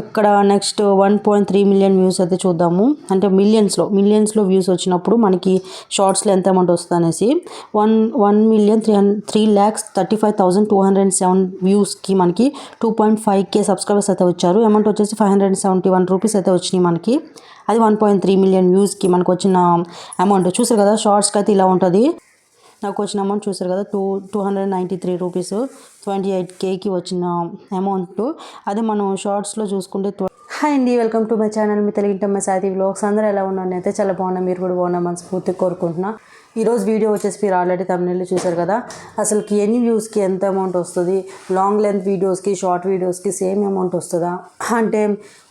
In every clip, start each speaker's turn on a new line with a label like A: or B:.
A: ఇక్కడ next one point three million views అయితే చూద్దాము. అంటే మిలియన్స్లో మిలియన్స్లో వ్యూస్ వచ్చినప్పుడు మనకి షార్ట్స్లో ఎంత అమౌంట్ వస్తుంది అనేసి one one million three hundred three lakhs thirty five thousand two hundred seven వ్యూస్కి మనకి two point five K subscribers అయితే వచ్చారు. అమౌంట్ వచ్చేసి five hundred seventy one rupees అయితే వచ్చినాయి మనకి. అది వన్ పాయింట్ త్రీ మిలియన్ వ్యూస్కి మనకు వచ్చిన అమౌంట్. చూసారు కదా షార్ట్స్కి అయితే ఇలా ఉంటుంది. నాకు వచ్చిన అమౌంట్ చూసారు కదా two two hundred ninety three rupees twenty eight కేకి వచ్చిన అమౌంట్ అదే మనం షార్ట్స్లో చూసుకుంటే హాయ్ అండి welcome to my channel me Telugu inter my Sathi vlogs అందరూ ఎలా ఉన్నారు? అయితే చాలా బాగున్నా. మీరు కూడా బాగున్నా. మనస్ఫూర్తి కోరుకుంటున్నా. ఈరోజు వీడియో వచ్చేసి మీరు ఆల్రెడీ తమిళ చూసారు కదా. అసలుకి ఎన్ని వ్యూస్కి ఎంత అమౌంట్ వస్తుంది? లాంగ్ లెంత్ వీడియోస్కి షార్ట్ వీడియోస్కి సేమ్ అమౌంట్ వస్తుందా? అంటే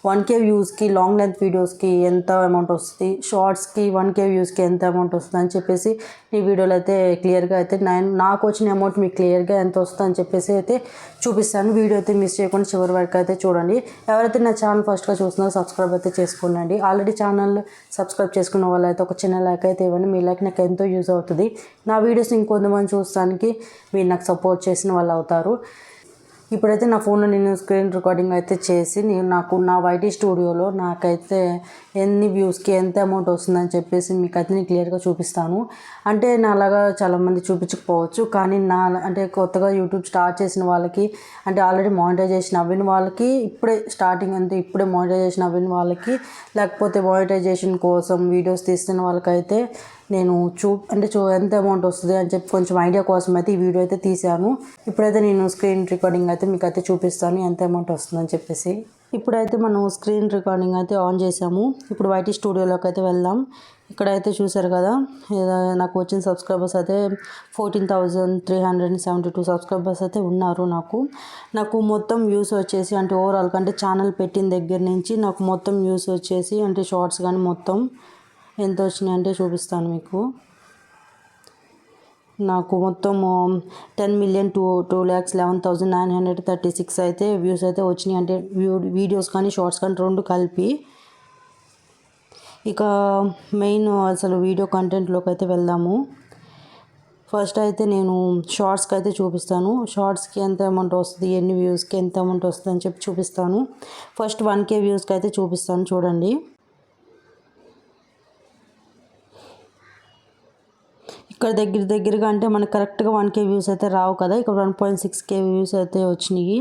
A: వన్ కే వ్యూస్కి లాంగ్ లెంత్ వీడియోస్కి ఎంత అమౌంట్ వస్తుంది? షార్ట్స్కి వన్ కే వ్యూస్కి ఎంత అమౌంట్ వస్తుంది? అని చెప్పేసి ఈ వీడియోలో అయితే క్లియర్గా అయితే నేను నాకు వచ్చిన అమౌంట్ మీకు క్లియర్గా ఎంత వస్తుంది? అని చెప్పేసి అయితే చూపిస్తాను. వీడియో అయితే మిస్ చేయకుండా చివరి వరకు అయితే చూడండి. ఎవరైతే నా ఛానల్ ఫస్ట్గా చూస్తున్నారో సబ్స్క్రైబ్ అయితే చేసుకోండి. ఆల్రెడీ ఛానల్ సబ్స్క్రైబ్ చేసుకున్న వాళ్ళు అయితే ఒక చిన్న లైక్ అయితే ఇవ్వండి. మీ లైక్ నాకు ఎంతో యూజ్ అవుతుంది. నా వీడియోస్ ఇంకొంతమంది చూస్తానికి మీరు నాకు సపోర్ట్ చేసిన వాళ్ళు అవుతారు. ఇప్పుడైతే నా ఫోన్లో నేను స్క్రీన్ రికార్డింగ్ అయితే చేసి నేను నాకు నా వైటీ స్టూడియోలో నాకైతే ఎన్ని వ్యూస్కి ఎంత అమౌంట్ వస్తుందని చెప్పేసి మీకు అయితే నేను క్లియర్గా చూపిస్తాను. అంటే నా అలాగా చాలామంది చూపించకపోవచ్చు. కానీ నా అంటే కొత్తగా యూట్యూబ్ స్టార్ట్ చేసిన వాళ్ళకి అంటే ఆల్రెడీ మానిటైజేషన్ అవ్విన వాళ్ళకి ఇప్పుడే స్టార్టింగ్ అంటే ఇప్పుడే మానిటైజేషన్ అవ్విన వాళ్ళకి లేకపోతే మానిటైజేషన్ కోసం వీడియోస్ తీస్తున్న వాళ్ళకైతే నేను చూ అంటే చూ ఎంత అమౌంట్ వస్తుంది అని చెప్పి కొంచెం ఐడియా కోసం అయితే ఈ వీడియో అయితే తీశాను. ఇప్పుడైతే నేను స్క్రీన్ రికార్డింగ్ అయితే మీకు అయితే చూపిస్తాను ఎంత అమౌంట్ వస్తుందని చెప్పేసి. ఇప్పుడైతే మనం స్క్రీన్ రికార్డింగ్ అయితే ఆన్ చేసాము ఇప్పుడు వైటీ స్టూడియోలోకి అయితే వెళ్దాం. ఇక్కడైతే చూసారు కదా నాకు వచ్చిన సబ్స్క్రైబర్స్ అయితే fourteen thousand three hundred seventy two subscribers అయితే ఉన్నారు నాకు. నాకు మొత్తం వ్యూస్ వచ్చేసి అంటే ఓవరాల్ అంటే ఛానల్ పెట్టిన దగ్గర నుంచి నాకు మొత్తం వ్యూస్ వచ్చేసి అంటే షార్ట్స్ కానీ మొత్తం ఎంత వచ్చినాయంటే చూపిస్తాను మీకు. నాకు మొత్తం ten million two two lakhs eleven thousand nine hundred thirty six అయితే వ్యూస్ అయితే వచ్చినాయి. అంటే వీడియోస్ కానీ షార్ట్స్ కానీ రెండు కలిపి. ఇక మెయిన్ అసలు వీడియో కంటెంట్లోకి అయితే వెళ్దాము. ఫస్ట్ అయితే నేను షార్ట్స్కి అయితే చూపిస్తాను. షార్ట్స్కి ఎంత అమౌంట్ వస్తుంది ఎన్ని వ్యూస్కి ఎంత అమౌంట్ వస్తుంది అని చెప్పి చూపిస్తాను. ఫస్ట్ వన్ కే వ్యూస్కి అయితే చూపిస్తాను చూడండి. ఇక్కడ దగ్గర దగ్గరగా అంటే మనకు కరెక్ట్గా వన్ కే వ్యూస్ అయితే రావు కదా. ఇక్కడ one point six K views అయితే వచ్చినాయి.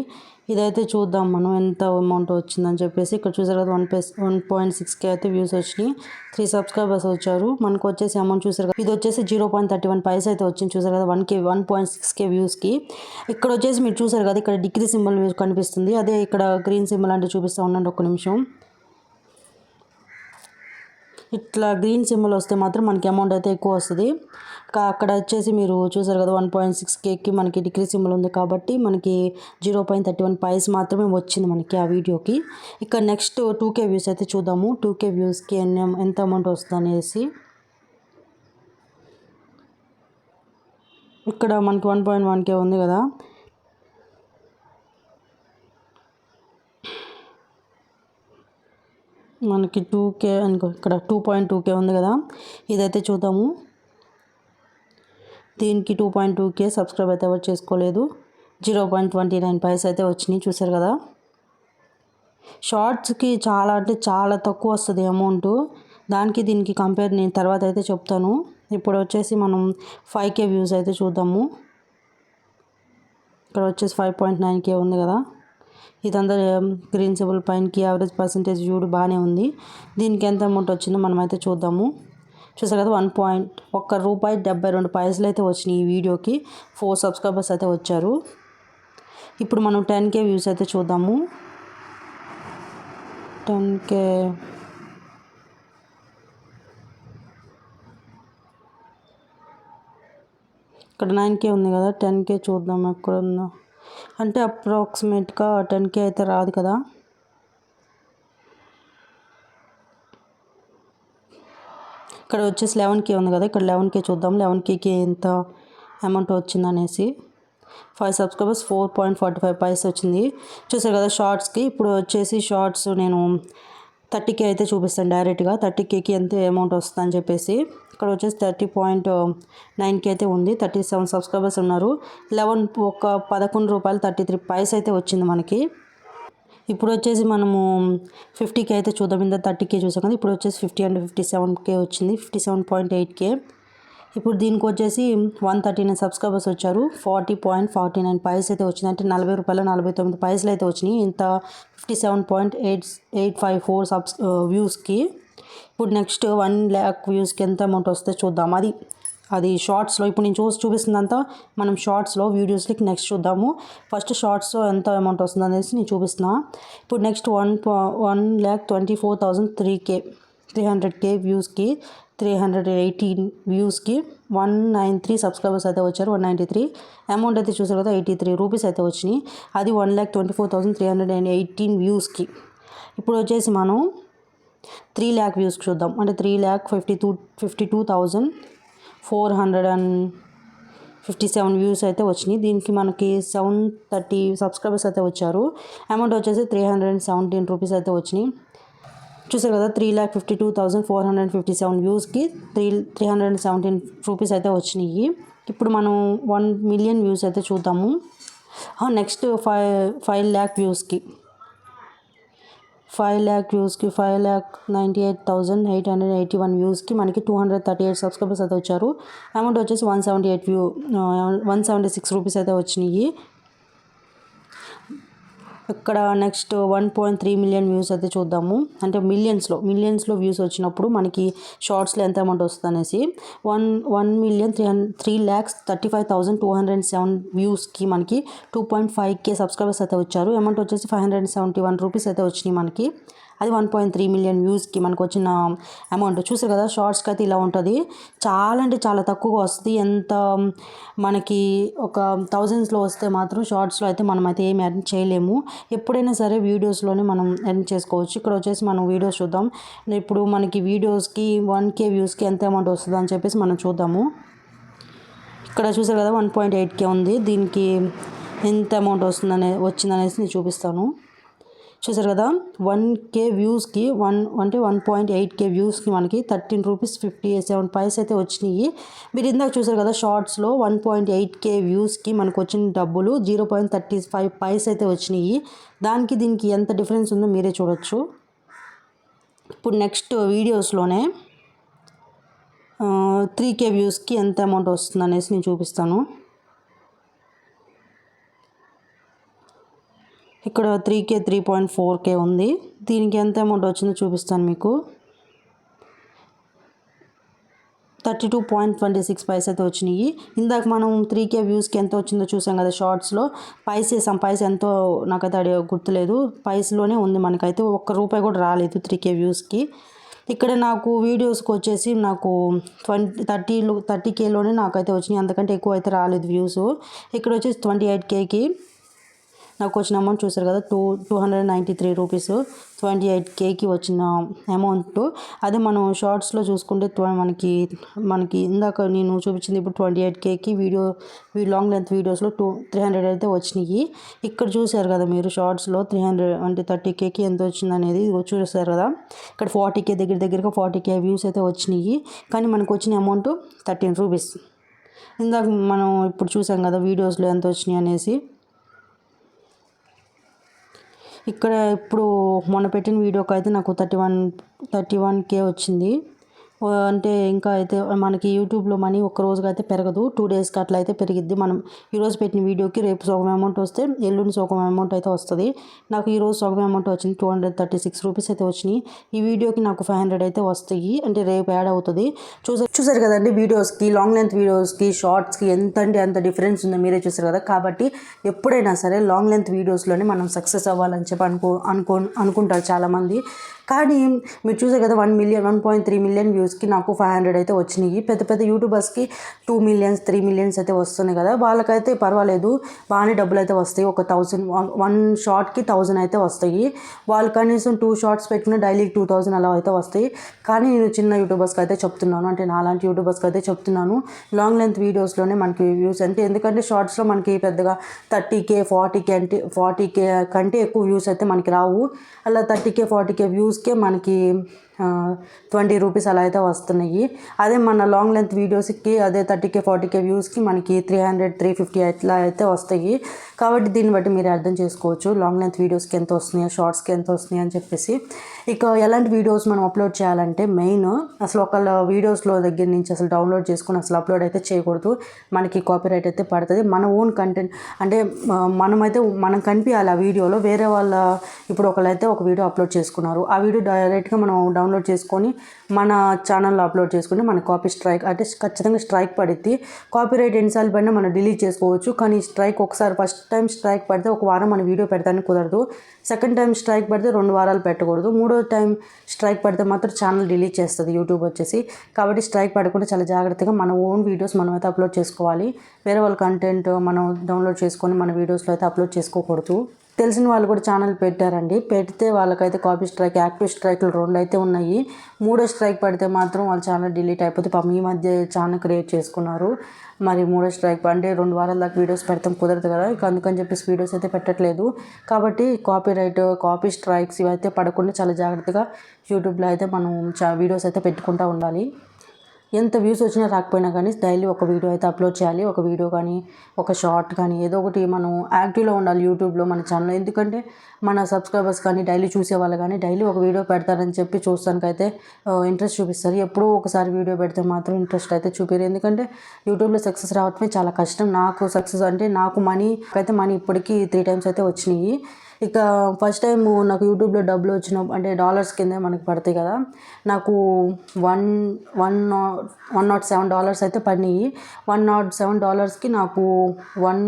A: ఇదైతే చూద్దాం మనం ఎంత అమౌంట్ వచ్చిందని చెప్పేసి. ఇక్కడ చూసారు కదా one plus one point six K అయితే వ్యూస్ వచ్చినాయి. త్రీ సబ్స్క్రైబర్స్ వచ్చారు. మనకు వచ్చేసి అమౌంట్ చూసారు కదా ఇది వచ్చేసి zero point thirty one paise అయితే వచ్చింది. చూసారు కదా one K one point six K వ్యూస్కి ఇక్కడ వచ్చేసి మీరు చూసారు కదా ఇక్కడ డిగ్రీ సింబల్ కనిపిస్తుంది. అదే ఇక్కడ గ్రీన్ సింబల్ అంటే చూపిస్తూ ఉండండి ఒక నిమిషం. ఇట్లా గ్రీన్ సింబల్ వస్తే మాత్రం మనకి అమౌంట్ అయితే ఎక్కువ వస్తుంది. అక్కడ వచ్చేసి మీరు చూసారు కదా వన్ పాయింట్ సిక్స్ కేకి మనకి డిగ్రీ సింబల్ ఉంది కాబట్టి మనకి zero point thirty one paise మాత్రమే వచ్చింది మనకి ఆ వీడియోకి. ఇక్కడ నెక్స్ట్ టూ కే వ్యూస్ అయితే చూద్దాము. టూ కే వ్యూస్కి ఎన్ని ఎంత అమౌంట్ వస్తుంది అనేసి ఇక్కడ మనకి వన్ పాయింట్ వన్ కే ఉంది కదా. మనకి టూ కే అనుకో ఇక్కడ టూ పాయింట్ టూ కే ఉంది కదా. ఇదైతే చూద్దాము. దీనికి two point two K subscribe అయితే ఎవరు చేసుకోలేదు. Zero point twenty nine paise అయితే వచ్చినాయి చూసారు కదా. షార్ట్స్కి చాలా అంటే చాలా తక్కువ వస్తుంది అమౌంట్. దానికి దీనికి కంపేర్ నేను తర్వాత అయితే చెప్తాను. ఇప్పుడు వచ్చేసి మనం ఫైవ్ కే వ్యూస్ అయితే చూద్దాము. ఇక్కడ వచ్చేసి ఫైవ్ పాయింట్ నైన్ కే ఉంది కదా. ఇదంతా గ్రీన్ సిబుల్ పైనకి యావరేజ్ పర్సంటేజ్ చూడు బాగానే ఉంది. దీనికి ఎంత అమౌంట్ వచ్చిందో మనం అయితే చూద్దాము. చూసారు కదా వన్ పాయింట్ ఒక్క రూపాయి డెబ్బై రెండు పైసలు అయితే వచ్చినాయి ఈ వీడియోకి. ఫోర్ సబ్స్క్రైబర్స్ అయితే వచ్చారు. ఇప్పుడు మనం టెన్ కే వ్యూస్ అయితే చూద్దాము. టెన్ కే ఇక్కడ నైన్ కే ఉంది కదా టెన్ కే చూద్దాం ఎక్కడ ఉందో అంటే అప్రాక్సిమేట్గా టెన్ కే అయితే రాదు కదా. ఇక్కడ వచ్చేసి లెవెన్ కే ఉంది కదా ఇక్కడ లెవెన్ కే చూద్దాం. లెవెన్ కేకి ఎంత amount వచ్చిందనేసి. Five subscribers four point forty five paise వచ్చింది. చూసారు కదా షార్ట్స్కి ఇప్పుడు వచ్చేసి షార్ట్స్ నేను థర్టీ కే అయితే చూపిస్తాను డైరెక్ట్గా థర్టీ కేకి ఎంత అమౌంట్ వస్తుందని చెప్పేసి. ఇక్కడ వచ్చేసి థర్టీ పాయింట్ నైన్ కే అయితే ఉంది. థర్టీ సెవెన్ సబ్స్క్రైబర్స్ ఉన్నారు. లెవెన్ ఒక పదకొండు రూపాయలు థర్టీ త్రీ పైస్ అయితే వచ్చింది మనకి. ఇప్పుడు వచ్చేసి మనము ఫిఫ్టీకే అయితే చూద్దాం. ఇంత థర్టీకే చూసాం కదా ఇప్పుడు వచ్చేసి fifty and fifty seven K వచ్చింది. Fifty seven point eight K ఇప్పుడు దీనికి వచ్చేసి వన్ థర్టీ నైన్ సబ్స్క్రైబర్స్ వచ్చారు. Forty point forty nine paise అయితే వచ్చింది అంటే నలభై రూపాయల నలభై తొమ్మిది పైసలు అయితే వచ్చినాయి. ఇంత fifty seven point eight eight five four subs వ్యూస్కి. ఇప్పుడు నెక్స్ట్ వన్ ల్యాక్ వ్యూస్కి ఎంత అమౌంట్ వస్తే చూద్దాం. అది అది షార్ట్స్లో ఇప్పుడు నేను చూసి చూపిస్తుందంతా మనం షార్ట్స్లో వీడియోస్కి నెక్స్ట్ చూద్దాము. ఫస్ట్ షార్ట్స్లో ఎంత అమౌంట్ వస్తుంది అనేసి నేను చూపిస్తున్నా. ఇప్పుడు next one one lakh twenty four thousand three K three hundred K వ్యూస్కి three hundred eighteen వ్యూస్కి వన్ నైన్ త్రీ సబ్స్క్రైబర్స్ అయితే వచ్చారు వన్ నైంటీ త్రీ అమౌంట్ అయితే చూసారు కదా ఎయిటీ త్రీ రూపీస్ అయితే వచ్చినాయి. అది one lakh twenty four thousand three hundred and eighteen వ్యూస్కి ఇప్పుడు వచ్చేసి మనం త్రీ ల్యాక్ వ్యూస్కి చూద్దాం. అంటే three lakh fifty two fifty two thousand four hundred and fifty seven views అయితే వచ్చినాయి. దీనికి మనకి సెవెన్ థర్టీ సబ్స్క్రైబర్స్ అయితే వచ్చారు. అమౌంట్ వచ్చేసి three hundred and seventeen rupees అయితే వచ్చినాయి. చూసారు కదా three lakh fifty two thousand four hundred fifty seven వ్యూస్కి three three hundred and seventeen rupees అయితే వచ్చినాయి. ఇప్పుడు మనం వన్ మిలియన్ వ్యూస్ అయితే చూద్దాము. నెక్స్ట్ ఫైవ్ ఫైవ్ ల్యాక్ వ్యూస్కి. Five lakh వ్యూస్కి five lakh ninety eight thousand eight hundred eighty one వ్యూస్కి మనకి two hundred thirty eight subscribers అయితే వచ్చారు. అమౌంట్ వచ్చేసి one seventy eight view one seventy six rupees అయితే వచ్చినాయి. ఇక్కడ next one point three million views అయితే చూద్దాము. అంటే మిలియన్స్లో మిలియన్స్లో వ్యూస్ వచ్చినప్పుడు మనకి షార్ట్స్లో ఎంత అమౌంట్ వస్తుంది అనేసి one one million three hundred three lakhs thirty five thousand two hundred and seven వ్యూస్కి మనకి two point five K subscribers అయితే వచ్చారు. అమౌంట్ వచ్చేసి five hundred and seventy one rupees అయితే వచ్చినాయి మనకి. అది వన్ పాయింట్ త్రీ మిలియన్ వ్యూస్కి మనకు వచ్చిన అమౌంట్ చూసారు కదా షార్ట్స్కి అయితే ఇలా ఉంటుంది. చాలా అంటే చాలా తక్కువగా వస్తుంది. ఎంత మనకి ఒక థౌజండ్స్లో వస్తే మాత్రం షార్ట్స్లో అయితే మనం అయితే ఏమి ఎర్న్ చేయలేము. ఎప్పుడైనా సరే వీడియోస్లోనే మనం ఎర్న్ చేసుకోవచ్చు. ఇక్కడ వచ్చేసి మనం వీడియోస్ చూద్దాం. ఇప్పుడు మనకి వీడియోస్కి వన్ కే వ్యూస్కి ఎంత అమౌంట్ వస్తుంది అని చెప్పేసి మనం చూద్దాము. ఇక్కడ చూసారు కదా వన్ పాయింట్ ఎయిట్ కే ఉంది. దీనికి ఎంత అమౌంట్ వస్తుందనే వచ్చిందనేసి నేను చూపిస్తాను. చూసారు కదా? వన్ కే వ్యూస్కి వన్ అంటే వన్ పాయింట్ ఎయిట్ కే వ్యూస్కి మనకి thirteen rupees fifty seven paise అయితే వచ్చినాయి. మీరు ఇందాక చూసారు కదా షార్ట్స్లో వన్ పాయింట్ ఎయిట్ కే వ్యూస్కి మనకు వచ్చిన డబ్బులు zero point thirty five paise అయితే వచ్చినాయి. దానికి దీనికి ఎంత డిఫరెన్స్ ఉందో మీరే చూడొచ్చు. ఇప్పుడు నెక్స్ట్ వీడియోస్లోనే త్రీ కే వ్యూస్కి ఎంత అమౌంట్ వస్తుంది అనేసి నేను చూపిస్తాను. ఇక్కడ three K three point four K ఉంది. దీనికి ఎంత అమౌంట్ వచ్చిందో చూపిస్తాను మీకు. Thirty two point twenty six paise అయితే వచ్చినాయి. ఇందాక మనం త్రీ కే వ్యూస్కి ఎంత వచ్చిందో చూసాం కదా షార్ట్స్లో పైస్ వేసాం. పైస్ ఎంతో నాకైతే అడిగే గుర్తులేదు. పైస్లోనే ఉంది మనకైతే. ఒక్క రూపాయి కూడా రాలేదు త్రీ కే. వ్యూస్కి ఇక్కడ నాకు వీడియోస్కి వచ్చేసి నాకు ట్వంటీ థర్టీలో థర్టీ కేలోనే నాకైతే వచ్చినాయి. అంతకంటే ఎక్కువ అయితే రాలేదు వ్యూస్ ఇక్కడ వచ్చేసి ట్వంటీ ఎయిట్ కేకి నాకు వచ్చిన అమౌంట్ చూసారు కదా two two hundred ninety three rupees twenty eight కేకి వచ్చిన అమౌంట్ అదే మనం షార్ట్స్లో చూసుకుంటే మనకి మనకి ఇందాక నేను చూపించింది ఇప్పుడు ట్వంటీ ఎయిట్ కేకి వీడియో లాంగ్ లెంత్ వీడియోస్లో టూ త్రీ హండ్రెడ్ అయితే వచ్చినాయి. ఇక్కడ చూసారు కదా మీరు షార్ట్స్లో త్రీ హండ్రెడ్ అంటే థర్టీ కేకి ఎంత వచ్చింది అనేది చూసారు కదా. ఇక్కడ ఫార్టీ కే దగ్గర దగ్గరగా ఫార్టీ కే వ్యూస్ అయితే వచ్చినాయి. కానీ మనకు వచ్చిన అమౌంట్ థర్టీన్ రూపీస్ ఇందాక మనం ఇప్పుడు చూసాం కదా వీడియోస్లో ఎంత వచ్చినాయి అనేసి. ఇక్కడ ఇప్పుడు మొన్న పెట్టిన వీడియోకి అయితే నాకు thirty one thirty one K వచ్చింది. అంటే ఇంకా అయితే మనకి యూట్యూబ్లో మనీ ఒక రోజుగా అయితే పెరగదు. టూ డేస్కి అట్లా అయితే పెరిగిద్ది. మనం ఈరోజు పెట్టిన వీడియోకి రేపు సగం అమౌంట్ వస్తే ఎల్లుండి సగం అమౌంట్ అయితే వస్తుంది. నాకు ఈరోజు సగం అమౌంట్ వచ్చింది. Two hundred thirty six rupees అయితే వచ్చినాయి. ఈ వీడియోకి నాకు ఫైవ్ హండ్రెడ్ అయితే వస్తాయి. అంటే రేపు యాడ్ అవుతుంది. చూసారు చూసారు కదండి వీడియోస్కి లాంగ్ లెంత్ వీడియోస్కి షార్ట్స్కి ఎంత అంటే అంత డిఫరెన్స్ ఉందో మీరే చూసారు కదా. కాబట్టి ఎప్పుడైనా సరే లాంగ్ లెంత్ వీడియోస్లోనే మనం సక్సెస్ అవ్వాలని చెప్పి అనుకో అనుకో అనుకుంటారు చాలామంది. కానీ మీరు చూసారు కదా one million one point three million వ్యూస్కి నాకు ఫైవ్ హండ్రెడ్ అయితే వచ్చినాయి. పెద్ద పెద్ద యూట్యూబర్స్కి టూ మిలియన్స్ త్రీ మిలియన్స్ అయితే వస్తున్నాయి కదా. వాళ్ళకైతే పర్వాలేదు. బాగానే డబ్బులు అయితే వస్తాయి. ఒక థౌజండ్ వన్ షార్ట్కి థౌజండ్ అయితే వస్తాయి. వాళ్ళు కనీసం టూ షార్ట్స్ పెట్టిన డైలీ టూ థౌజండ్ అలా అయితే వస్తాయి. కానీ నేను చిన్న యూట్యూబర్స్కి అయితే చెప్తున్నాను. అంటే నాలాంటి యూట్యూబర్స్కి అయితే చెప్తున్నాను. లాంగ్ లెంత్ వీడియోస్లోనే మనకి వ్యూస్ అంటే ఎందుకంటే షార్ట్స్లో మనకి పెద్దగా థర్టీ కే ఫార్టీ కే అంటే ఫార్టీ కే కంటే ఎక్కువ వ్యూస్ అయితే మనకి రావు. అలా థర్టీ కే ఫార్టీ కే వ్యూస్కే మనకి ట్వంటీ రూపీస్ అలా అయితే వస్తున్నాయి. అదే మన లాంగ్ లెంత్ వీడియోస్కి అదే థర్టీ కే ఫార్టీ కే వ్యూస్కి మనకి త్రీ హండ్రెడ్ త్రీ ఫిఫ్టీ అట్లా అయితే వస్తాయి. కాబట్టి దీన్ని బట్టి మీరు అర్థం చేసుకోవచ్చు. లాంగ్ లెంత్ వీడియోస్కి ఎంత వస్తున్నాయో షార్ట్స్కి ఎంత వస్తున్నాయి అని చెప్పేసి. ఇక ఎలాంటి వీడియోస్ మనం అప్లోడ్ చేయాలంటే మెయిన్ అసలు ఒకళ్ళ వీడియోస్లో దగ్గర నుంచి అసలు డౌన్లోడ్ చేసుకుని అసలు అప్లోడ్ అయితే చేయకూడదు. మనకి కాపీరైట్ అయితే పడుతుంది. మన ఓన్ కంటెంట్ అంటే మనమైతే మనం కనిపించాలి ఆ వీడియోలో వేరే వాళ్ళ ఇప్పుడు ఒకళ్ళైతే ఒక వీడియో అప్లోడ్ చేసుకున్నారు. ఆ వీడియో డైరెక్ట్గా మనం డౌన్లోడ్ చేసుకొని మన ఛానల్లో అప్లోడ్ చేసుకుంటే మన కాపీ స్ట్రైక్ అంటే ఖచ్చితంగా స్ట్రైక్ పడిద్ది. కాపీరైట్ ఎన్నిసార్లు పడినా మనం డిలీట్ చేసుకోవచ్చు. కానీ స్ట్రైక్ ఒకసారి ఫస్ట్ టైం స్ట్రైక్ పడితే ఒక వారం మన వీడియో పెడతానికి కుదరదు. సెకండ్ టైం స్ట్రైక్ పడితే రెండు వారాలు పెట్టకూడదు. మూడో టైం స్ట్రైక్ పడితే మాత్రం ఛానల్ డిలీట్ చేస్తుంది యూట్యూబ్ వచ్చేసి. కాబట్టి స్ట్రైక్ పడకుండా చాలా జాగ్రత్తగా మన ఓన్ వీడియోస్ మనం అయితే అప్లోడ్ చేసుకోవాలి. వేరే వాళ్ళ కంటెంట్ మనం డౌన్లోడ్ చేసుకొని మన వీడియోస్లో అయితే అప్లోడ్ చేసుకోకూడదు. తెలిసిన వాళ్ళు కూడా ఛానల్ పెట్టారండి. పెడితే వాళ్ళకైతే కాపీ స్ట్రైక్ యాక్టివ్ స్ట్రైక్లు రెండు అయితే ఉన్నాయి. మూడో స్ట్రైక్ పడితే మాత్రం వాళ్ళ ఛానల్ డిలీట్ అయిపోతే పాపం ఈ మధ్య ఛానల్ క్రియేట్ చేసుకున్నారు. మరి మూడో స్ట్రైక్ అంటే రెండు వారాల దాకా వీడియోస్ పెడతాం కుదరదు కదా. ఇక అందుకని చెప్పేసి వీడియోస్ అయితే పెట్టట్లేదు. కాబట్టి కాపీ రైట్ కాపీ స్ట్రైక్స్ ఇవైతే పడకుండా చాలా జాగ్రత్తగా యూట్యూబ్లో అయితే మనం చా వీడియోస్ అయితే పెట్టుకుంటూ ఉండాలి. ఎంత వ్యూస్ వచ్చినా రాకపోయినా కానీ డైలీ ఒక వీడియో అయితే అప్లోడ్ చేయాలి. ఒక వీడియో కానీ ఒక షార్ట్ కానీ ఏదో ఒకటి మనం యాక్టివ్లో ఉండాలి యూట్యూబ్లో మన ఛానల్ ఎందుకంటే మన సబ్స్క్రైబర్స్ కానీ డైలీ చూసేవాళ్ళు కానీ డైలీ ఒక వీడియో పెడతారని చెప్పి చూస్తానికైతే ఇంట్రెస్ట్ చూపిస్తారు. ఎప్పుడూ ఒకసారి వీడియో పెడితే మాత్రం ఇంట్రెస్ట్ అయితే చూపారు. ఎందుకంటే యూట్యూబ్లో సక్సెస్ రావటమే చాలా కష్టం. నాకు సక్సెస్ అంటే నాకు మనీ అయితే మనీ ఇప్పటికీ త్రీ టైమ్స్ అయితే వచ్చినాయి. ఇక ఫస్ట్ టైం నాకు యూట్యూబ్లో డబ్బులు వచ్చిన అంటే డాలర్స్ కింద మనకి పడతాయి కదా నాకు one one one naught seven dollars అయితే పడినాయి. వన్ నాట్ సెవెన్ డాలర్స్కి నాకు వన్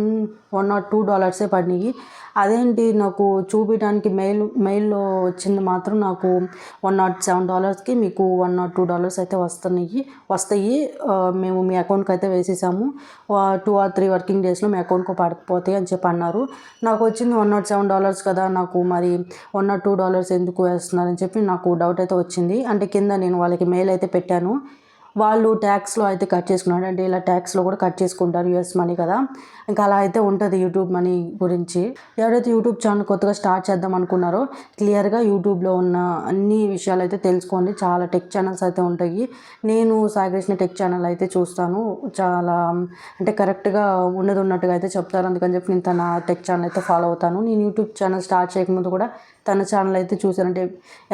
A: వన్ నాట్ టూ డాలర్సే పడినాయి. అదేంటి నాకు చూపించడానికి మెయిల్ మెయిల్లో వచ్చింది మాత్రం నాకు వన్ నాట్ సెవెన్ డాలర్స్కి మీకు వన్ నాట్ టూ డాలర్స్ అయితే వస్తున్నాయి వస్తాయి. మేము మీ అకౌంట్కి అయితే వేసేసాము. టూ ఆర్ త్రీ వర్కింగ్ డేస్లో మీ అకౌంట్కి పడిపోతాయి అని చెప్పి అన్నారు. నాకు వచ్చింది వన్ నాట్ సెవెన్ డాలర్స్ కదా నాకు మరి వన్ నాట్ టూ డాలర్స్ ఎందుకు వేస్తున్నారని చెప్పి నాకు డౌట్ అయితే వచ్చింది. అంటే కింద నేను వాళ్ళకి మెయిల్ అయితే పెట్టాను. వాళ్ళు ట్యాక్స్లో అయితే కట్ చేసుకున్నారు. అంటే ఇలా ట్యాక్స్లో కూడా కట్ చేసుకుంటారు యూఎస్ మనీ కదా. ఇంకా అలా అయితే ఉంటుంది యూట్యూబ్ మనీ గురించి. ఎవరైతే యూట్యూబ్ ఛానల్ కొత్తగా స్టార్ట్ చేద్దాం అనుకున్నారో క్లియర్గా యూట్యూబ్లో ఉన్న అన్ని విషయాలు అయితే తెలుసుకోండి. చాలా టెక్ ఛానల్స్ అయితే ఉంటాయి. నేను సాగరేసిన టెక్ ఛానల్ అయితే చూస్తాను. చాలా అంటే కరెక్ట్గా ఉన్నది ఉన్నట్టుగా అయితే చెప్తారు. అందుకని చెప్పి నేను తన టెక్ ఛానల్ అయితే ఫాలో అవుతాను. నేను యూట్యూబ్ ఛానల్ స్టార్ట్ చేయకముందు కూడా తన ఛానల్ అయితే చూసానంటే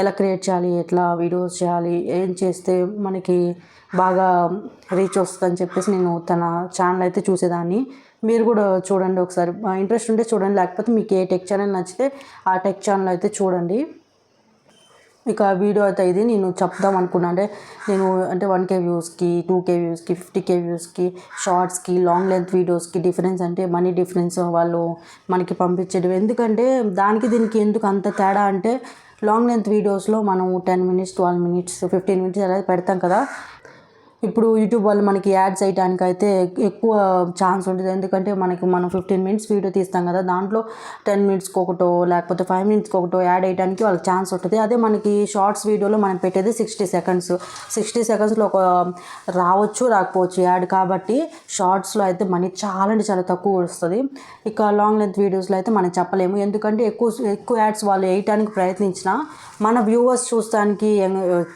A: ఎలా క్రియేట్ చేయాలి ఎట్లా వీడియోస్ చేయాలి ఏం చేస్తే మనకి బాగా రీచ్ వస్తుందని చెప్పేసి నేను తన ఛానల్ అయితే చూసేదాన్ని. మీరు కూడా చూడండి ఒకసారి. ఇంట్రెస్ట్ ఉంటే చూడండి లేకపోతే మీకు ఏ టెక్ ఛానల్ నచ్చితే ఆ టెక్ ఛానల్ అయితే చూడండి. ఇక వీడియో అయితే ఇది. నేను చెప్దాం అనుకున్నా. అంటే నేను అంటే వన్ కే వ్యూస్కి టూ కే వ్యూస్కి ఫిఫ్టీ కే వ్యూస్కి షార్ట్స్కి లాంగ్ లెంత్ వీడియోస్కి డిఫరెన్స్ అంటే మనీ డిఫరెన్స్ వాళ్ళు మనకి పంపించడం ఎందుకంటే దానికి దీనికి ఎందుకు అంత తేడా అంటే లాంగ్ లెంత్ వీడియోస్లో మనం ten minutes twelve minutes fifteen minutes అలా పెడతాం కదా. ఇప్పుడు యూట్యూబ్ వాళ్ళు మనకి యాడ్స్ వేయడానికి అయితే ఎక్కువ ఛాన్స్ ఉంటుంది. ఎందుకంటే మనకి మనం ఫిఫ్టీన్ మినిట్స్ వీడియో తీస్తాం కదా దాంట్లో టెన్ మినిట్స్కి ఒకటో లేకపోతే ఫైవ్ మినిట్స్కి ఒకటో యాడ్ వేయడానికి వాళ్ళకి ఛాన్స్ ఉంటుంది. అదే మనకి షార్ట్స్ వీడియోలో మనం పెట్టేది సిక్స్టీ సెకండ్స్ సిక్స్టీ సెకండ్స్లో ఒక రావచ్చు రాకపోవచ్చు యాడ్. కాబట్టి షార్ట్స్లో అయితే మనీ చాలా అంటే చాలా తక్కువ వస్తుంది. ఇక లాంగ్ లెంత్ వీడియోస్లో అయితే మనం చెప్పలేము. ఎందుకంటే ఎక్కువ ఎక్కువ యాడ్స్ వాళ్ళు వేయటానికి ప్రయత్నించినా మన వ్యూవర్స్ చూస్తానికి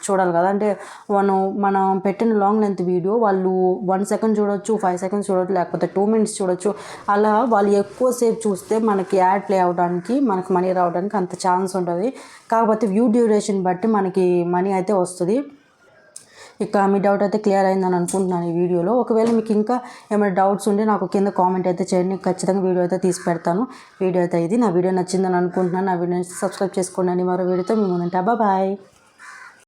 A: చూడాలి కదా. అంటే మనం మనం పెట్టిన లాంగ్ లెంత్ వీడియో వాళ్ళు వన్ సెకండ్ చూడొచ్చు ఫైవ్ సెకండ్స్ చూడొచ్చు లేకపోతే టూ మినిట్స్ చూడొచ్చు. అలా వాళ్ళు ఎక్కువసేపు చూస్తే మనకి యాడ్ ప్లే అవడానికి మనకి మనీ రావడానికి అంత ఛాన్స్ ఉంటుంది. కాకపోతే వ్యూ డ్యూరేషన్ బట్టి మనకి మనీ అయితే వస్తుంది. ఇక మీ డౌట్ అయితే క్లియర్ అయిందని అనుకుంటున్నాను ఈ వీడియోలో. ఒకవేళ మీకు ఇంకా ఏమైనా డౌట్స్ ఉంటే నాకు కింద కామెంట్ అయితే చేయండి. ఖచ్చితంగా వీడియో అయితే తీసి పెడతాను. వీడియో అయితే ఇది. నా వీడియో నచ్చిందని అనుకుంటున్నాను. నా వీడియో సబ్స్క్రైబ్ చేసుకోండి. అని మరో వీడియోతో మీ ముందుంటా. బాయ్